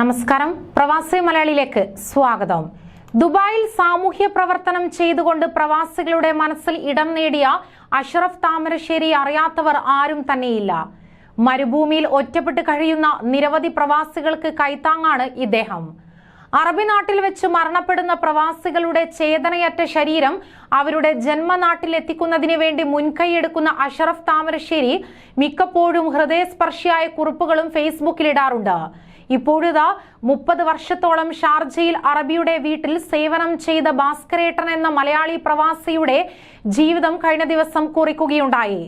നമസ്കാരം. പ്രവാസി മലയാളിയിലേക്ക് സ്വാഗതം. ദുബായിൽ സാമൂഹ്യ പ്രവർത്തനം ചെയ്തുകൊണ്ട് പ്രവാസികളുടെ മനസ്സിൽ ഇടം നേടിയ അഷറഫ് താമരശ്ശേരി അറിയാത്തവർ ആരും തന്നെയില്ല. മരുഭൂമിയിൽ ഒറ്റപ്പെട്ട് കഴിയുന്ന നിരവധി പ്രവാസികൾക്ക് കൈത്താങ്ങാണ് ഇദ്ദേഹം. അറബി നാട്ടിൽ വെച്ച് മരണപ്പെടുന്ന പ്രവാസികളുടെ ചേതനയറ്റ ശരീരം അവരുടെ ജന്മനാട്ടിൽ എത്തിക്കുന്നതിന് വേണ്ടി മുൻകൈയെടുക്കുന്ന അഷറഫ് താമരശ്ശേരി മിക്കപ്പോഴും ഹൃദയസ്പർശിയായ കുറിപ്പുകളും ഫേസ്ബുക്കിൽ ഇടാറുണ്ട്. ഇപ്പോഴിതാ മുപ്പത് വർഷത്തോളം ഷാർജയിൽ അറബിയുടെ വീട്ടിൽ സേവനം ചെയ്ത ഭാസ്കരേട്ടൻ എന്ന മലയാളി പ്രവാസിയുടെ ജീവിതം കഴിഞ്ഞ ദിവസം കുറിക്കുകയുണ്ടായി.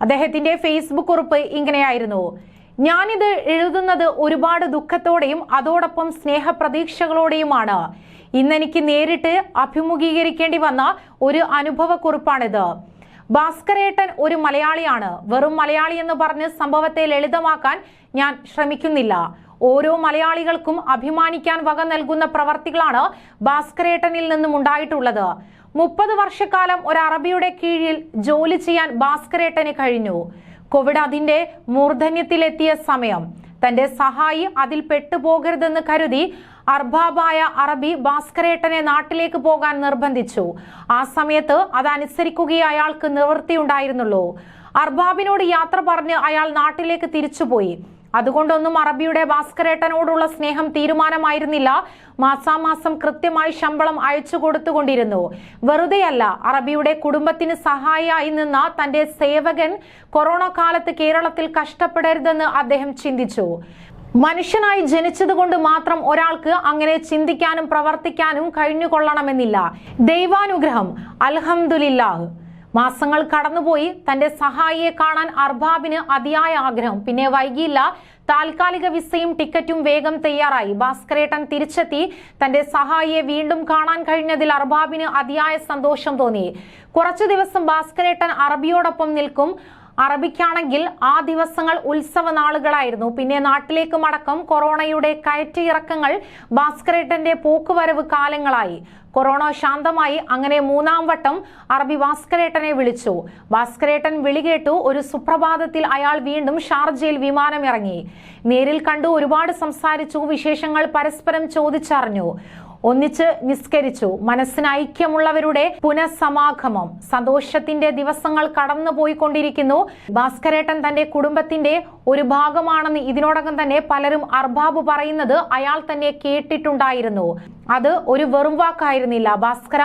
അദ്ദേഹത്തിന്റെ ഫേസ്ബുക്ക് കുറിപ്പ് ഇങ്ങനെയായിരുന്നു. ഞാനിത് എഴുതുന്നത് ഒരുപാട് ദുഃഖത്തോടെയും അതോടൊപ്പം സ്നേഹപ്രതീക്ഷകളോടെയുമാണ്. ഇന്നെനിക്ക് നേരിട്ട് അഭിമുഖീകരിക്കേണ്ടി വന്ന ഒരു അനുഭവക്കുറിപ്പാണിത്. ഭാസ്കരേട്ടൻ ഒരു മലയാളിയാണ്. വെറും മലയാളി എന്ന് പറഞ്ഞ് സംഭവത്തെ ലളിതമാക്കാൻ ഞാൻ ശ്രമിക്കുന്നില്ല. ഓരോ മലയാളികൾക്കും അഭിമാനിക്കാൻ വക നൽകുന്ന പ്രവർത്തികളാണ് ഭാസ്കരേട്ടനിൽ നിന്നും ഉണ്ടായിട്ടുള്ളത്. മുപ്പത് വർഷക്കാലം ഒരു അറബിയുടെ കീഴിൽ ജോലി ചെയ്യാൻ ഭാസ്കരേട്ടന് കഴിഞ്ഞു. കോവിഡ് അതിന്റെ മൂർധന്യത്തിലെത്തിയ സമയം. തന്റെ സഹായി അതിൽ പെട്ടുപോകരുതെന്ന് കരുതി അർബാബായ അറബി ഭാസ്കരേട്ടനെ നാട്ടിലേക്ക് പോകാൻ നിർബന്ധിച്ചു. ആ സമയത്ത് അതനുസരിക്കുകയേ അയാൾക്ക് നിവൃത്തിയുണ്ടായിരുന്നുള്ളൂ. അർബാബിനോട് യാത്ര പറഞ്ഞ് അയാൾ നാട്ടിലേക്ക് തിരിച്ചുപോയി. അതുകൊണ്ടൊന്നും അറബിയുടെ ഭാസ്കരേട്ടനോടുള്ള സ്നേഹം തീരുമാനമായിരുന്നില്ല. മാസാമാസം കൃത്യമായി ശമ്പളം അയച്ചു കൊടുത്തുകൊണ്ടിരുന്നു. വെറുതെയല്ല അറബിയുടെ കുടുംബത്തിന് സഹായിയായി നിന്ന തന്റെ സേവകൻ കൊറോണ കാലത്ത് കേരളത്തിൽ കഷ്ടപ്പെടരുതെന്ന് അദ്ദേഹം ചിന്തിച്ചു. മനുഷ്യനായി ജനിച്ചതുകൊണ്ട് മാത്രം ഒരാൾക്ക് അങ്ങനെ ചിന്തിക്കാനും പ്രവർത്തിക്കാനും കഴിഞ്ഞുകൊള്ളണമെന്നില്ല. ദൈവാനുഗ്രഹം അൽഹംദുലില്ലാഹ്. മാസങ്ങൾ കടന്നുപോയി തന്റെ സഹായിയെ കാണാൻ അർബാബിന് അതിയായ ആഗ്രഹം. പിന്നെ വൈകിയില്ല താൽക്കാലിക വിസയും ടിക്കറ്റും വേഗം തയ്യാറായി. ഭാസ്കരേട്ടൻ തിരിച്ചെത്തി തന്റെ സഹായിയെ വീണ്ടും കാണാൻ കഴിഞ്ഞതിൽ അർബാബിന് അതിയായ സന്തോഷം തോന്നി. കുറച്ചു ദിവസം ഭാസ്കരേട്ടൻ അറബിയോടൊപ്പം നിൽക്കും. അറബിക്കാണെങ്കിൽ ആ ദിവസങ്ങൾ ഉത്സവ നാളുകളായിരുന്നു. പിന്നെ നാട്ടിലേക്ക് മടക്കം കൊറോണയുടെ കയറ്റിറക്കങ്ങൾ ഭാസ്കരേട്ടന്റെ പോക്കുവരവ് കാലങ്ങളായി. കൊറോണ ശാന്തമായി അങ്ങനെ മൂന്നാം വട്ടം അറബി ഭാസ്കരേട്ടനെ വിളിച്ചു. ഭാസ്കരേട്ടൻ വിളികേട്ടു ഒരു സുപ്രഭാതത്തിൽ അയാൾ വീണ്ടും ഷാർജയിൽ വിമാനം ഇറങ്ങി നേരിൽ കണ്ടു ഒരുപാട് സംസാരിച്ചു വിശേഷങ്ങൾ പരസ്പരം ചോദിച്ചറിഞ്ഞു. ഒന്നിച്ച് നിസ്കരിച്ചു. മനസ്സിന് ഐക്യമുള്ളവരുടെ പുനഃസമാഗമം. സന്തോഷത്തിന്റെ ദിവസങ്ങൾ കടന്നു പോയിക്കൊണ്ടിരിക്കുന്നു ഭാസ്കരേട്ടൻ തന്റെ കുടുംബത്തിന്റെ ഒരു ഭാഗമാണെന്ന് ഇതിനോടകം തന്നെ പലരും അർബാബ് പറയുന്നത് അയാൾ തന്നെ കേട്ടിട്ടുണ്ടായിരുന്നു. അത് ഒരു വെറും വാക്കായിരുന്നില്ല. ഭാസ്കര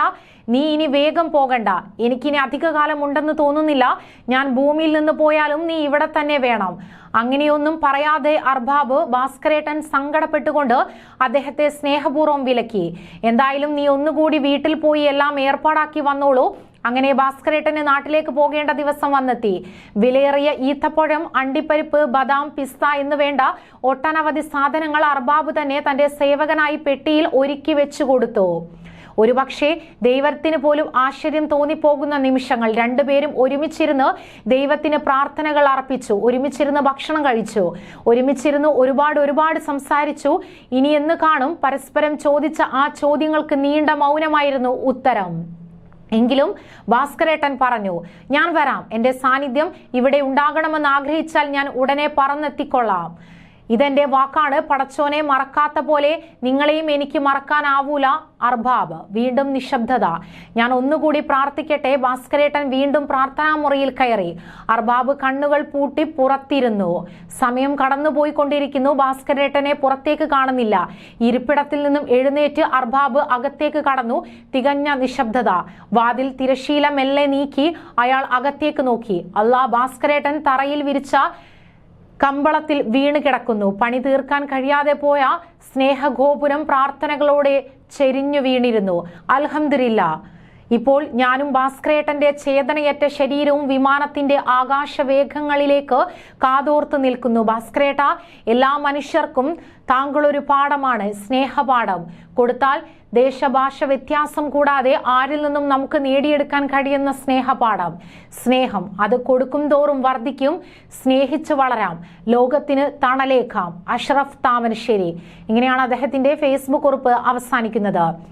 നീ ഇനി വേഗം പോകണ്ട. എനിക്കിനി അധിക കാലം ഉണ്ടെന്ന് തോന്നുന്നില്ല. ഞാൻ ഭൂമിയിൽ നിന്ന് പോയാലും നീ ഇവിടെ തന്നെ വേണം. അങ്ങനെയൊന്നും പറയാതെ അർബാബ് ഭാസ്കരേട്ടൻ സങ്കടപ്പെട്ടുകൊണ്ട് അദ്ദേഹത്തെ സ്നേഹപൂർവം വിലക്കി. എന്തായാലും നീ ഒന്നുകൂടി വീട്ടിൽ പോയി എല്ലാം ഏർപ്പാടാക്കി വന്നോളൂ. അങ്ങനെ ഭാസ്കരേട്ടന് നാട്ടിലേക്ക് പോകേണ്ട ദിവസം വന്നെത്തി. വിലയേറിയ ഈത്തപ്പഴം അണ്ടിപ്പരിപ്പ് ബദാം പിസ്ത എന്ന് വേണ്ട ഒട്ടനവധി സാധനങ്ങൾ അർബാബ് തന്നെ തന്റെ സേവകനായി പെട്ടിയിൽ ഒരുക്കി വെച്ചു കൊടുത്തു. ഒരുപക്ഷെ ദൈവത്തിന് പോലും ആശ്ചര്യം തോന്നിപ്പോകുന്ന നിമിഷങ്ങൾ. രണ്ടുപേരും ഒരുമിച്ചിരുന്ന് ദൈവത്തിന് പ്രാർത്ഥനകൾ അർപ്പിച്ചു. ഒരുമിച്ചിരുന്ന് ഭക്ഷണം കഴിച്ചു. ഒരുമിച്ചിരുന്ന് ഒരുപാട് ഒരുപാട് സംസാരിച്ചു. ഇനി എന്ന് കാണും പരസ്പരം ചോദിച്ച ആ ചോദ്യങ്ങൾക്ക് നീണ്ട മൗനമായിരുന്നു ഉത്തരം. എങ്കിലും ഭാസ്കരേട്ടൻ പറഞ്ഞു ഞാൻ വരാം. എന്റെ സാന്നിധ്യം ഇവിടെ ഉണ്ടാകണമെന്ന് ആഗ്രഹിച്ചാൽ ഞാൻ ഉടനെ പറന്നെത്തിക്കൊള്ളാം. ഇതെന്റെ വാക്കാണ്. പടച്ചോനെ മറക്കാത്ത പോലെ നിങ്ങളെയും എനിക്ക് മറക്കാനാവൂല. അർബാബ് വീണ്ടും നിശബ്ദത. ഞാൻ ഒന്നുകൂടി പ്രാർത്ഥിക്കട്ടെ. ഭാസ്കരേട്ടൻ വീണ്ടും പ്രാർത്ഥനാ മുറിയിൽ കയറി. അർബാബ് കണ്ണുകൾ പൂട്ടി പുറത്തിരുന്നു. സമയം കടന്നുപോയിക്കൊണ്ടിരിക്കുന്നു. ഭാസ്കരേട്ടനെ പുറത്തേക്ക് കാണുന്നില്ല. ഇരിപ്പിടത്തിൽ നിന്നും എഴുന്നേറ്റ് അർബാബ് അകത്തേക്ക് കടന്നു. തികഞ്ഞ നിശബ്ദത. വാതിൽ തിരശീല മെല്ലെ നീക്കി അയാൾ അകത്തേക്ക് നോക്കി. അള്ളാ ഭാസ്കരേട്ടൻ തറയിൽ വിരിച്ച കമ്പളത്തിൽ വീണ് കിടക്കുന്നു. പണി തീർക്കാൻ കഴിയാതെ പോയ സ്നേഹഗോപുരം പ്രാർത്ഥനകളോടെ ചെരിഞ്ഞു വീണിരുന്നു. അൽഹംദുലില്ല ഇപ്പോൾ ഞാനും ഭാസ്കരേട്ടന്റെ ചേതനയറ്റ ശരീരവും വിമാനത്തിന്റെ ആകാശവേഗങ്ങളിലേക്ക് കാതോർത്ത് നിൽക്കുന്നു. ഭാസ്കരേട്ട എല്ലാ മനുഷ്യർക്കും താങ്കൾ ഒരു പാഠമാണ് സ്നേഹപാഠം. കൊടുത്താൽ ദേശഭാഷ വ്യത്യാസം കൂടാതെ ആരിൽ നിന്നും നമുക്ക് നേടിയെടുക്കാൻ കഴിയുന്ന സ്നേഹപാഠം. സ്നേഹം അത് കൊടുക്കും തോറും വർദ്ധിക്കും സ്നേഹിച്ച് വളരാം. ലോകത്തിന് തണലേക്കാം. അഷ്റഫ് താമരശ്ശേരി. ഇങ്ങനെയാണ് അദ്ദേഹത്തിന്റെ ഫേസ്ബുക്ക് കുറിപ്പ് അവസാനിക്കുന്നത്.